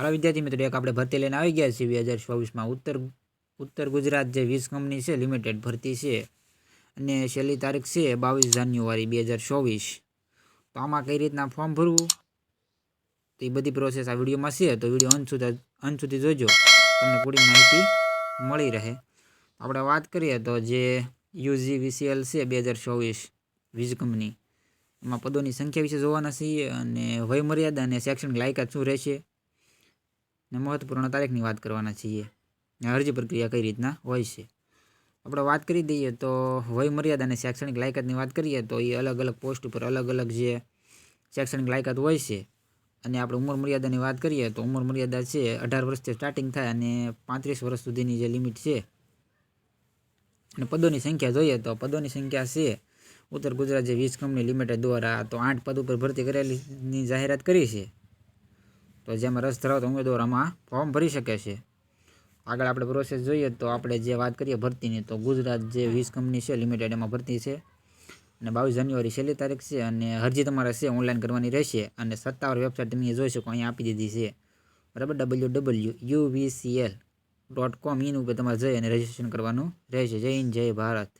હાલો વિદ્યાર્થી મિત્રો, એક આપણે ભરતી લઈને આવી ગયા છીએ બે હજાર ચોવીસમાં. ઉત્તર ઉત્તર ગુજરાત જે વીજ કંપની છે, લિમિટેડ ભરતી છે. અને છેલ્લી તારીખ છે બાવીસ જાન્યુઆરી બે હજાર ચોવીસ. તો આમાં કઈ રીતના ફોર્મ ભરવું? તો એ બધી પ્રોસેસ આ વિડીયોમાં છે. તો વીડિયો અંત સુધી અંત સુધી જોજો. તમને પૂરી માહિતી મળી રહે. આપણે વાત કરીએ તો જે યુજી વીસીએલ છે બે હજાર ચોવીસ વીજ કંપની. એમાં પદોની સંખ્યા વિશે જોવાના છીએ અને વયમર્યાદા અને શૈક્ષણિક લાયકાત શું રહેશે? ને મહત્વપૂર્ણ તારીખની વાત કરવાના છીએ. અરજી પ્રક્રિયા કઈ રીતના હોય છે? આપણે વાત કરી દઈએ તો વય મર્યાદા અને શૈક્ષણિક લાયકાતની વાત કરીએ તો એ અલગ અલગ પોસ્ટ ઉપર અલગ અલગ જે શૈક્ષણિક લાયકાત હોય છે અને આપણે ઉંમર મર્યાદાની વાત કરીએ તો ઉંમર મર્યાદા છે અઢાર વર્ષથી સ્ટાર્ટિંગ થાય અને પાંત્રીસ વર્ષ સુધીની જે લિમિટ છે. અને પદોની સંખ્યા જોઈએ તો પદોની સંખ્યા છે ઉત્તર ગુજરાત જે વીજ કંપની લિમિટેડ દ્વારા તો આઠ પદ ઉપર ભરતી કરેલીની જાહેરાત કરી છે. તો જેમાં રસ ધરાવતા ઉમેદવાર આમાં ફોર્મ ભરી શકે છે. આગળ આપણે પ્રોસેસ જોઈએ તો આપણે જે વાત કરીએ ભરતીની, તો ગુજરાત જે વીસ કંપની છે લિમિટેડ એમાં ભરતી છે. અને બાવીસ જાન્યુઆરી છેલ્લી તારીખ છે અને અરજી તમારે છે ઓનલાઈન કરવાની રહેશે અને સત્તાવાર વેબસાઇટ તમે જોઈ શકો, અહીંયા આપી દીધી છે. બરાબર? W W U V C L dot com in ઉપર તમારે જઈ અને રજિસ્ટ્રેશન કરવાનું રહેશે. જય હિન્દ, જય ભારત.